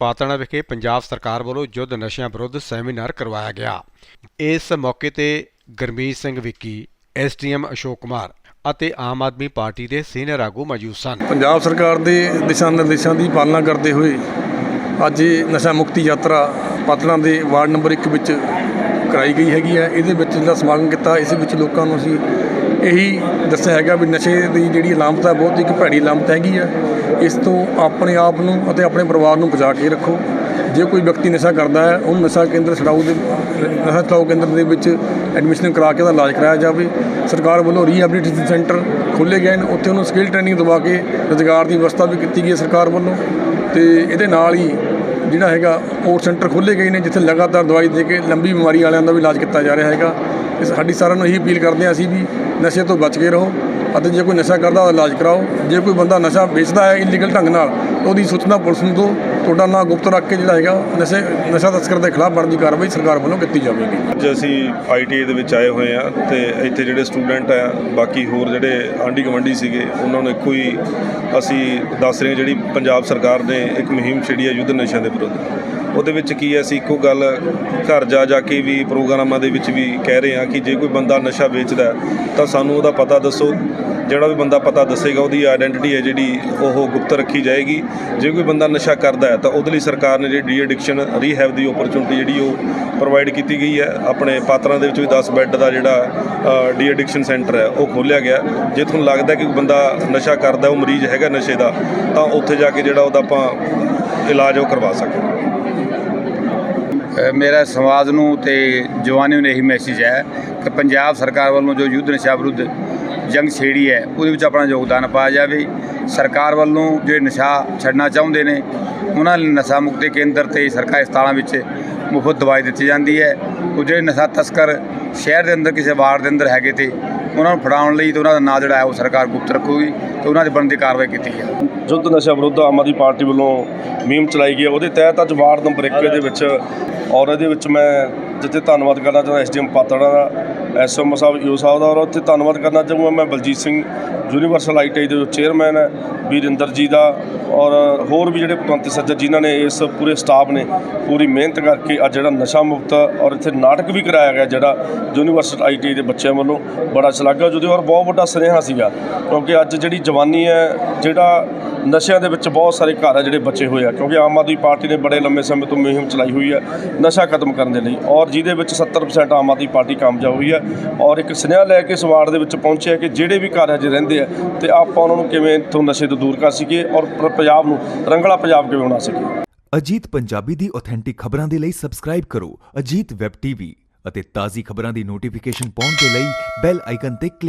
ਪਾਤਣਾ ਵਿਖੇ ਪੰਜਾਬ ਸਰਕਾਰ ਵੱਲੋਂ ਯੁੱਧ ਨਸ਼ਿਆਂ ਵਿਰੁੱਧ ਸੈਮੀਨਾਰ ਕਰਵਾਇਆ ਗਿਆ। ਇਸ ਮੌਕੇ ਤੇ ਗਰਮੀਤ ਸਿੰਘ ਵਿੱਕੀ ਐਸਟੀਐਮ ਅਸ਼ੋਕ ਕੁਮਾਰ ਅਤੇ ਆਮ ਆਦਮੀ ਪਾਰਟੀ ਦੇ ਸੀਨੀਅਰ ਆਗੂ ਮੌਜੂਦ ਸਨ। ਪੰਜਾਬ ਸਰਕਾਰ ਦੇ ਦਿਸ਼ਾ ਨਿਰਦੇਸ਼ਾਂ ਦੀ ਪਾਲਣਾ ਕਰਦੇ ਹੋਏ ਅੱਜ ਇਹ ਨਸ਼ਾ ਮੁਕਤੀ ਯਾਤਰਾ ਪਾਤੜਾਂ ਦੇ ਵਾਰਡ ਨੰਬਰ 1 ਵਿੱਚ ਕਰਾਈ ਗਈ ਹੈਗੀ ਹੈ। ਇਹਦੇ ਵਿੱਚ ਜਿਹੜਾ ਸਮਾਗਮ ਕੀਤਾ, ਇਸ ਵਿੱਚ ਲੋਕਾਂ ਨੂੰ ਅਸੀਂ ਇਹੀ ਦੱਸਿਆ ਹੈਗਾ ਵੀ ਨਸ਼ੇ ਦੀ ਜਿਹੜੀ ਲਾਮਤ ਹੈ, ਬਹੁਤ ਇੱਕ ਭੈੜੀ ਲਾਮਤ ਹੈਗੀ ਹੈ ਇਸ ਤੋਂ ਆਪਣੇ ਆਪ ਨੂੰ ਅਤੇ ਆਪਣੇ ਪਰਿਵਾਰ ਨੂੰ ਬਚਾ ਕੇ ਰੱਖੋ। ਜੇ ਕੋਈ ਵਿਅਕਤੀ ਨਸ਼ਾ ਕਰਦਾ ਹੈ, ਉਹਨੂੰ ਨਸ਼ਾ ਕੇਂਦਰ ਛਡਾਊ ਦੇ, ਨਸ਼ਾ ਛਡਾਊ ਕੇਂਦਰ ਦੇ ਵਿੱਚ ਐਡਮਿਸ਼ਨ ਕਰਾ ਕੇ ਉਹਦਾ ਇਲਾਜ ਕਰਾਇਆ ਜਾਵੇ। ਸਰਕਾਰ ਵੱਲੋਂ ਰੀਹੈਬਿਲਿਟੇਸ਼ਨ ਸੈਂਟਰ ਖੋਲ੍ਹੇ ਗਏ ਨੇ ਉੱਥੇ ਉਹਨੂੰ ਸਕਿੱਲ ਟ੍ਰੇਨਿੰਗ ਦਵਾ ਕੇ ਰੁਜ਼ਗਾਰ ਦੀ ਵਿਵਸਥਾ ਵੀ ਕੀਤੀ ਗਈ ਹੈ ਸਰਕਾਰ ਵੱਲੋਂ। ਤੇ ਇਹਦੇ ਨਾਲ ਹੀ ਜਿਹੜਾ ਹੈਗਾ ਔਰ ਸੈਂਟਰ ਖੋਲ੍ਹੇ ਗਏ ਨੇ, ਜਿੱਥੇ ਲਗਾਤਾਰ ਦਵਾਈ ਦੇ ਕੇ ਲੰਬੀ ਬਿਮਾਰੀ ਵਾਲਿਆਂ ਦਾ ਵੀ ਇਲਾਜ ਕੀਤਾ ਜਾ ਰਿਹਾ ਹੈਗਾ। ਇਹ ਸਾਡੀ ਸਾਰਿਆਂ ਨੂੰ ਇਹੀ ਅਪੀਲ ਕਰਦੇ ਹਾਂ ਅਸੀਂ ਵੀ ਨਸ਼ੇ ਤੋਂ ਬਚ ਕੇ ਰਹੋ। ਅਤੇ ਜੇ ਕੋਈ ਨਸ਼ਾ ਕਰਦਾ ਉਹਦਾ ਇਲਾਜ ਕਰਾਓ। ਜੇ ਕੋਈ ਬੰਦਾ ਨਸ਼ਾ ਵੇਚਦਾ ਹੈ ਇਲੀਗਲ ਢੰਗ ਨਾਲ, ਉਹਦੀ ਸੂਚਨਾ ਪੁਲਿਸ ਨੂੰ ਦਿਓ। ਤੁਹਾਡਾ ਨਾਂ ਗੁਪਤ ਰੱਖ ਕੇ ਜਿਹੜਾ ਹੈਗਾ, ਨਸ਼ੇ, ਨਸ਼ਾ ਤਸਕਰ ਦੇ ਖਿਲਾਫ ਬਣਦੀ ਕਾਰਵਾਈ ਸਰਕਾਰ ਵੱਲੋਂ ਕੀਤੀ ਜਾਵੇਗੀ। ਅੱਜ ਅਸੀਂ ਆਈਟੀਆਈ ਦੇ ਵਿੱਚ ਆਏ ਹੋਏ ਆ ਤੇ ਇੱਥੇ ਜਿਹੜੇ ਸਟੂਡੈਂਟ ਆ, ਬਾਕੀ ਹੋਰ ਜਿਹੜੇ ਆਂਢੀ ਗੁਆਂਢੀ ਸੀਗੇ, ਉਹਨਾਂ ਨੂੰ ਇੱਕੋ ਹੀ ਅਸੀਂ ਦੱਸ ਰਹੇ ਜਿਹੜੀ ਪੰਜਾਬ ਸਰਕਾਰ ਨੇ ਇੱਕ ਮੁਹਿੰਮ ਛੇੜੀ ਹੈ ਯੁੱਧ ਨਸ਼ਿਆਂ ਦੇ ਵਿਰੁੱਧ। ਉਹਦੇ ਵਿੱਚ ਕੀ ਹੈ, ਅਸੀਂ ਇੱਕੋ ਗੱਲ ਘਰ ਜਾ ਜਾ ਕੇ ਵੀ ਪ੍ਰੋਗਰਾਮਾਂ ਦੇ ਵਿੱਚ ਵੀ ਕਹਿ ਰਹੇ ਹਾਂ ਕਿ ਜੇ ਕੋਈ ਬੰਦਾ ਨਸ਼ਾ ਵੇਚਦਾ ਤਾਂ ਸਾਨੂੰ ਉਹਦਾ ਪਤਾ ਦੱਸੋ। ਜਿਹੜਾ ਵੀ ਬੰਦਾ ਪਤਾ ਦੱਸੇਗਾ, ਉਹਦੀ ਆਇਡੈਂਟੀਟੀ ਹੈ ਜਿਹੜੀ ਉਹ ਗੁਪਤ ਰੱਖੀ ਜਾਏਗੀ। ਜੇ ਕੋਈ ਬੰਦਾ ਨਸ਼ਾ ਕਰਦਾ ਹੈ, ਤਾਂ ਉਹਦੇ ਲਈ ਸਰਕਾਰ ਨੇ ਜਿਹੜੀ ਡੀ ਐਡਿਕਸ਼ਨ ਰੀਹੈਬ ਦੀ ਓਪਰਚੁਨਿਟੀ ਜਿਹੜੀ ਉਹ ਪ੍ਰੋਵਾਈਡ ਕੀਤੀ ਗਈ ਹੈ। ਆਪਣੇ ਪਾਤਰਾਂ ਦੇ ਵਿੱਚ ਵੀ 10 ਬੈੱਡ ਦਾ ਜਿਹੜਾ ਡੀ ਐਡਿਕਸ਼ਨ ਸੈਂਟਰ ਹੈ, ਉਹ ਖੋਲ੍ਹਿਆ ਗਿਆ। ਜੇ ਤੁਹਾਨੂੰ ਲੱਗਦਾ ਕਿ ਬੰਦਾ ਨਸ਼ਾ ਕਰਦਾ ਉਹ ਮਰੀਜ਼ ਹੈਗਾ ਨਸ਼ੇ ਦਾ, ਤਾਂ ਉੱਥੇ ਜਾ ਕੇ ਜਿਹੜਾ ਉਹਦਾ ਆਪਾਂ ਇਲਾਜ ਉਹ ਕਰਵਾ ਸਕਦੇ ਮੇਰਾ ਸਮਾਜ ਨੂੰ ਤੇ ਜਵਾਨੀ ਨੂੰ ਇਹੀ ਮੈਸੇਜ ਹੈ ਕਿ ਪੰਜਾਬ ਸਰਕਾਰ ਵੱਲੋਂ ਜੋ ਯੁੱਧ ਨਸ਼ਾ ਵਿਰੁੱਧ ਜੰਗ ਛੇੜੀ ਹੈ, ਉਹਦੇ ਵਿੱਚ ਆਪਣਾ ਯੋਗਦਾਨ ਪਾਇਆ ਜਾਵੇ। ਸਰਕਾਰ ਵੱਲੋਂ ਜਿਹੜੇ ਨਸ਼ਾ ਛੱਡਣਾ ਚਾਹੁੰਦੇ ਨੇ, ਉਹਨਾਂ ਲਈ ਨਸ਼ਾ ਮੁਕਤੀ ਕੇਂਦਰ ਤੇ ਸਰਕਾਰੀ ਹਸਪਤਾਲਾਂ ਵਿੱਚ ਮੁਫਤ ਦਵਾਈ ਦਿੱਤੀ ਜਾਂਦੀ ਹੈ। ਉਹ ਜਿਹੜੇ ਨਸ਼ਾ ਤਸਕਰ ਸ਼ਹਿਰ ਦੇ ਅੰਦਰ ਕਿਸੇ ਵਾਰਡ ਦੇ ਅੰਦਰ ਹੈਗੇ ਤੇ ਉਹਨਾਂ ਨੂੰ ਫੜਾਉਣ ਲਈ ਤੇ ਉਹਨਾਂ ਦਾ ਨਾਂ ਜਿਹੜਾ ਹੈ ਉਹ ਸਰਕਾਰ ਗੁਪਤ ਰੱਖੂਗੀ ਤੇ ਉਹਨਾਂ ਦੀ ਬਣਦੀ ਕਾਰਵਾਈ ਕੀਤੀ ਜਾਵੇ। ਜੁੱਧ ਨਸ਼ਾ ਵਿਰੁੱਧ ਆਮ ਆਦਮੀ ਪਾਰਟੀ ਵੱਲੋਂ ਮੁਹਿੰਮ ਚਲਾਈ ਗਈ ਹੈ। ਉਹਦੇ ਤਹਿਤ ਅੱਜ ਵਾਰਡ ਨੰਬਰ 1 ਦੇ ਵਿੱਚ ਔਰ ਇਹਦੇ ਵਿੱਚ ਮੈਂ ਜਿੱਥੇ ਧੰਨਵਾਦ ਕਰਨਾ ਚਾਹੁੰਦਾ ਐਸਡੀਐਮ ਪਾਤੜਾ ਦਾ ਐਸਐਮ ਸਾਹਿਬ ਯੂ ਸਾਹਿਬ ਦਾ, ਔਰ ਉੱਥੇ ਧੰਨਵਾਦ ਕਰਨਾ ਚਾਹੂੰਗਾ ਮੈਂ ਬਲਜੀਤ ਸਿੰਘ ਯੂਨੀਵਰਸਲ ਆਈਟੀਆਈ ਦੇ ਜੋ ਚੇਅਰਮੈਨ ਹੈ, ਵੀਰਿੰਦਰ ਜੀ ਦਾ, ਔਰ ਹੋਰ ਵੀ ਜਿਹੜੇ ਪਤਵੰਤ ਸੱਜਣ ਜਿਨ੍ਹਾਂ ਨੇ ਇਸ ਪੂਰੇ ਸਟਾਫ ਨੇ ਪੂਰੀ ਮਿਹਨਤ ਕਰਕੇ ਅੱਜ ਜਿਹੜਾ ਨਸ਼ਾ ਮੁਕਤ ਔਰ ਇੱਥੇ ਨਾਟਕ ਵੀ ਕਰਾਇਆ ਗਿਆ ਜਿਹੜਾ ਯੂਨੀਵਰਸਿਟੀ ਆਈਟੀ ਦੇ ਬੱਚਿਆਂ ਵੱਲੋਂ, ਬੜਾ ਸ਼ਲਾਘਾ ਜਿਹਦੇ ਔਰ ਬਹੁਤ ਵੱਡਾ ਸੁਨੇਹਾ ਸੀਗਾ, ਕਿਉਂਕਿ ਅੱਜ ਜਿਹੜੀ ਜਵਾਨੀ ਹੈ, ਜਿਹੜਾ ਨਸ਼ਿਆਂ ਦੇ ਵਿੱਚ ਬਹੁਤ ਸਾਰੇ ਘਰ ਆ ਜਿਹੜੇ ਬਚੇ ਹੋਏ ਆ, ਕਿਉਂਕਿ ਆਮ ਆਦਮੀ ਪਾਰਟੀ ਨੇ ਬੜੇ ਲੰਮੇ ਸਮੇਂ ਤੋਂ ਮੁਹਿੰਮ ਚਲਾਈ ਹੋਈ ਹੈ ਨਸ਼ਾ ਖਤਮ ਕਰਨ ਦੇ ਲਈ, ਔਰ ਜਿਹਦੇ ਵਿੱਚ 70% ਆਮ ਆਦਮੀ ਪਾਰਟੀ ਕਾਮਯਾਬ ਹੋਈ ਹੈ ਔਰ ਇੱਕ ਸੁਨੇਹਾ ਲੈ ਕੇ ਇਸ ਦੇ ਵਿੱਚ ਪਹੁੰਚਿਆ ਕਿ ਜਿਹੜੇ ਵੀ ਘਰ ਅਜੇ ਰਹਿੰਦੇ ਆ, ਤੇ ਆਪਾਂ ਉਹਨਾਂ ਨੂੰ ਕਿਵੇਂ ਇੱਥੋਂ ਨਸ਼ੇ ਤੋਂ ਦੂਰ ਕਰ ਸਕੀਏ, ਔਰ ਪੰਜਾਬ ਨੂੰ, ਰੰਗਲਾ ਪੰਜਾਬ ਕਿਵੇਂ ਬਣਾ ਸਕੀਏ। ਅਜੀਤ ਪੰਜਾਬੀ ਦੀ ਆਥੈਂਟਿਕ ਖਬਰਾਂ ਦੇ ਲਈ ਸਬਸਕ੍ਰਾਈਬ ਕਰੋ, ਅਜੀਤ ਵੈਬ ਟੀਵੀ ਅਤੇ ਤਾਜ਼ੀ ਖਬਰਾਂ ਦੀ ਨੋਟੀਫਿਕੇਸ਼ਨ ਪਾਉਣ ਦੇ ਲਈ ਬੈਲ ਆਈਕਨ ਤੇ ਕਲਿੱਕ